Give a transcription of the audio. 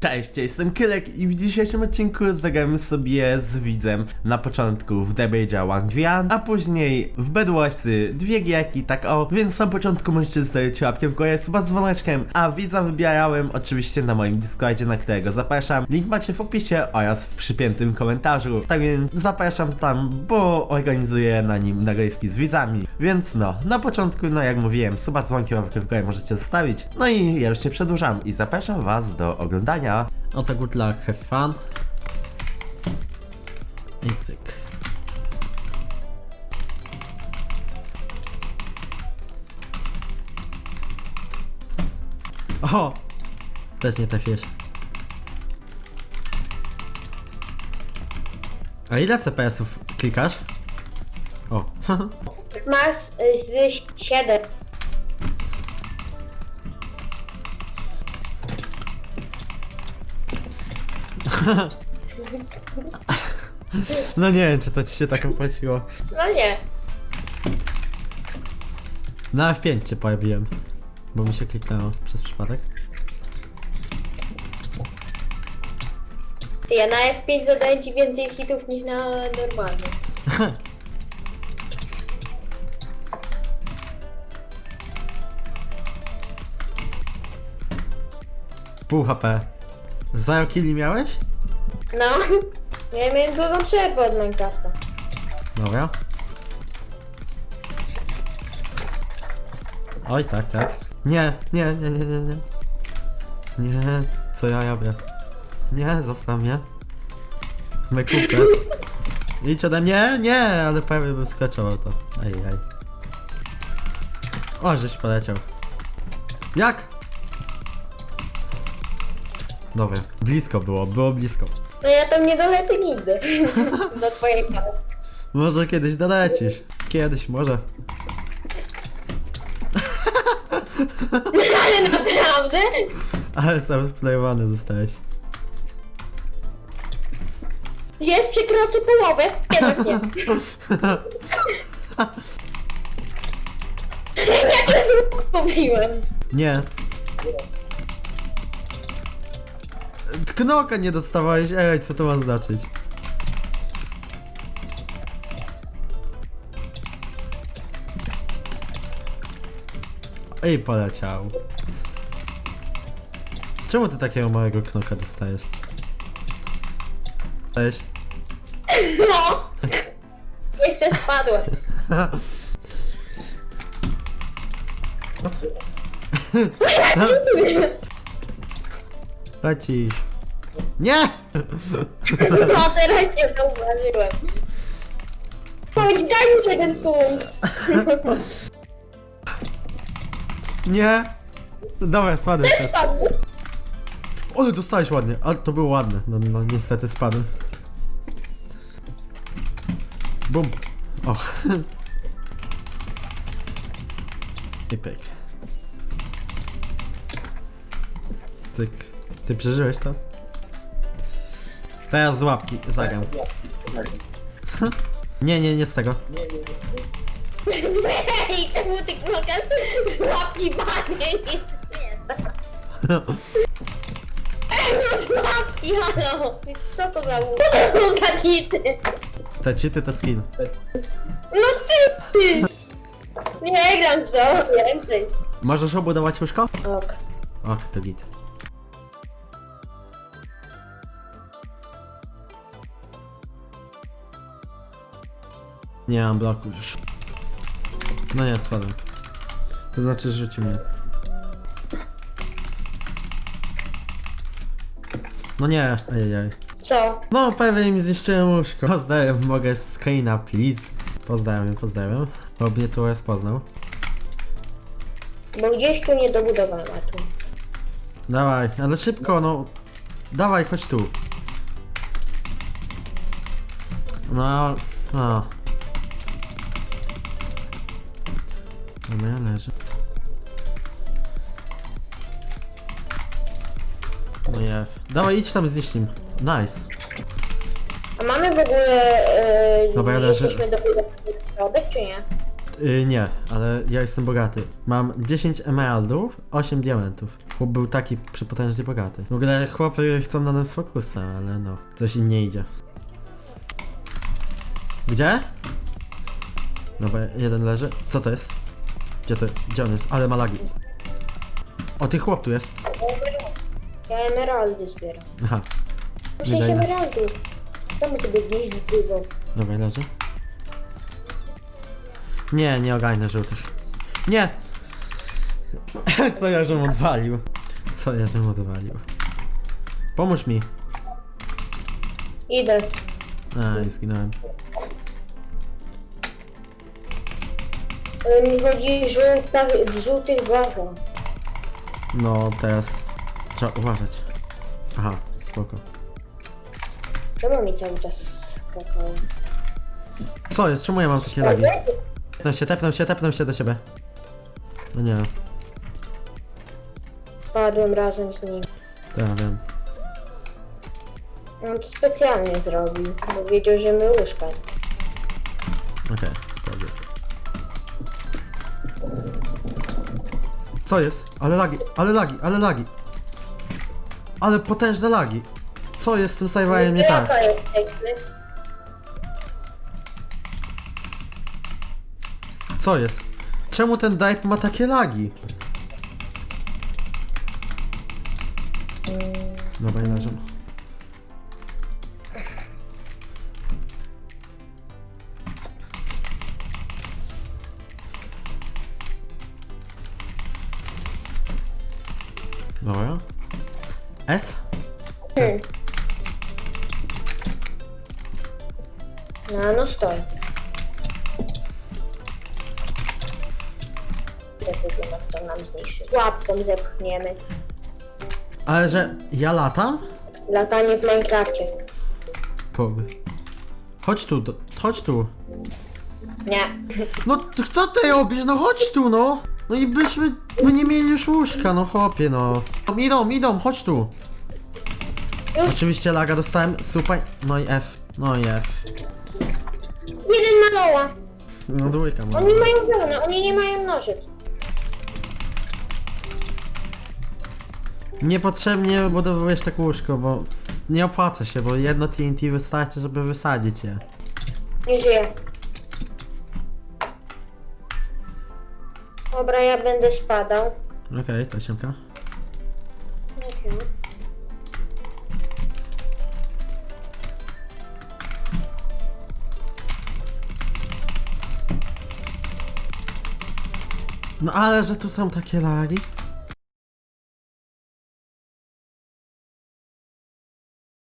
Cześć, ja jestem Kylek i w dzisiejszym odcinku zagramy sobie z widzem. Na początku w Debage'a 1v1, a później w Bedwarsy dwie gierki, tak o, więc na początku możecie zostawić łapkę w górę, suba z dzwoneczkiem, a widza wybierałem oczywiście na moim Discordzie, na którego zapraszam. Link macie w opisie oraz w przypiętym komentarzu, tak więc zapraszam tam, bo organizuję na nim nagrywki z widzami, więc no, na początku, no jak mówiłem, suba z dzwonkiem łapkę w górę możecie zostawić, no i ja już nie przedłużam i zapraszam was do oglądania. Oto good luck, have fun. I cyk. O! Też nie trafiłeś. A ile CPS-ów klikasz? O, Masz y, z 7. no nie wiem, czy to ci się tak opłaciło. No nie. Na F5 cię pojawiłem. Bo mi się kliknęło przez przypadek. Ty, ja na F5 zadaję ci więcej hitów niż na normalnym. Pół HP. Zero killi miałeś? No. Ja miałem drugą przerwę od Minecrafta. Dobra. Oj, tak, tak. Nie, nie, nie, nie, nie, nie. Nie, co ja robię? Nie, zostaw mnie. Wykupę. Idź ode mnie, nie, ale prawie bym skaczował to. Ej, ej. O, żeś poleciał. Jak? Dobra, blisko było, było blisko. No ja tam nie dolecę nigdy. Do twojej kawy. Może kiedyś dolecisz. Kiedyś, może. Ale naprawdę? Ale sam playowany zostałeś. Jest przekroczy połowę? Jednak nie. Ja cię zgubiłem. Nie. Knoka nie dostawałeś, ej, co to ma znaczyć? Ej, poleciał. Czemu ty takiego małego knoka dostajesz? Cześć. No. Jeszcze spadłem. Lecisz. Nie! No teraz się zauważyłem. Chodź, daj mi jeden punkt. Nie! Dobra, spadłem też. Spadł. Ale dostałeś ładnie, ale to było ładne. No, no niestety spadłem. Bum. O. I pyk. Cyk. Ty przeżyłeś to? Teraz z łapki zagram. Nie, nie, nie z tego. Ej, czemu ty knokasz z łapki bagnie nic nie Ej, no z łapki, halo. Co to za? Co to są za hity? Te cheaty to skin. No ty, ty. Nie gram co więcej. Możesz obudować łóżko? Ok. Och, to git. Nie mam bloku już. No nie, spadłem. To znaczy, że rzucił mnie. No nie, ejej. Co? No, pewnie mi zniszczyłem łóżko. Pozdrawiam, mogę z screena, please. Pozdrawiam, pozdrawiam. Bo mnie tu rozpoznał. Bo gdzieś tu nie dobudowałem, a tu. Dawaj, ale szybko, no. Dawaj, chodź tu. No, no. Dobra, leży. No je. Dawaj, idź tam zniszcz nim. Nice. A mamy w ogóle... Yy, Dobra, nie ale że- jesteśmy dobudować środek, czy nie? Yy, nie, ale ja jestem bogaty. Mam 10 emeraldów, 8 diamentów. Chłop był taki przypotężnie bogaty. W ogóle chłopy chcą na nas fokusa, ale no, coś im nie idzie. Gdzie? Dobra, jeden leży. Co to jest? Gdzie to Gdzie on jest? Ale ma lagi. O, ty chłop tu jest. Ja emeraldy zbieram. Aha, Muszę Nie daj na- emeraldów. Czemu ty biegniesz w drugą? dobra, leży. Nie, nie ogarnę żółtych. Nie! Co ja żem odwalił? Co ja żem odwalił? Pomóż mi. Idę. A, i zginąłem. Ale mi chodzi żółta, w żółtych bazach. No, teraz trzeba uważać. Aha, spoko. Czemu mi cały czas skakało? Co jest? Czemu ja mam takie lagi? Tepnął się, tepnął się, tepnął się do siebie. No nie, Padłem razem z nim. ja wiem. On to specjalnie zrobił, bo wiedział, że my łóżka. Okej, Co jest? Ale lagi, ale lagi, ale lagi. Ale potężne lagi. Co jest z tym serwerem nie tak? Jaka jesteśmy? Co jest? Czemu ten dive ma takie lagi? Dobra, nie leżą. S? Hmm. No, no stoi. Wygląda, kto nam zniszczy. Łapką zepchniemy. Ale że ja latam? Latanie w Minecrafcie. Pog. Chodź tu, do, chodź tu. Nie. No co ty robisz? No chodź tu, no! No i byśmy, my nie mieli już łóżka, no chłopie, no. Idą, idą, chodź tu. Już Oczywiście laga dostałem, super, no i F, no i F. jeden ma doła. No dwójka mam. Oni mają wełnę, oni nie mają nożyc. Niepotrzebnie budowujesz tak łóżko, bo nie opłaca się, bo jedno TNT wystarczy, żeby wysadzić je. Nie żyje. Dobra, ja będę spadał. Okej, to siemka. No ale że tu są takie lagi.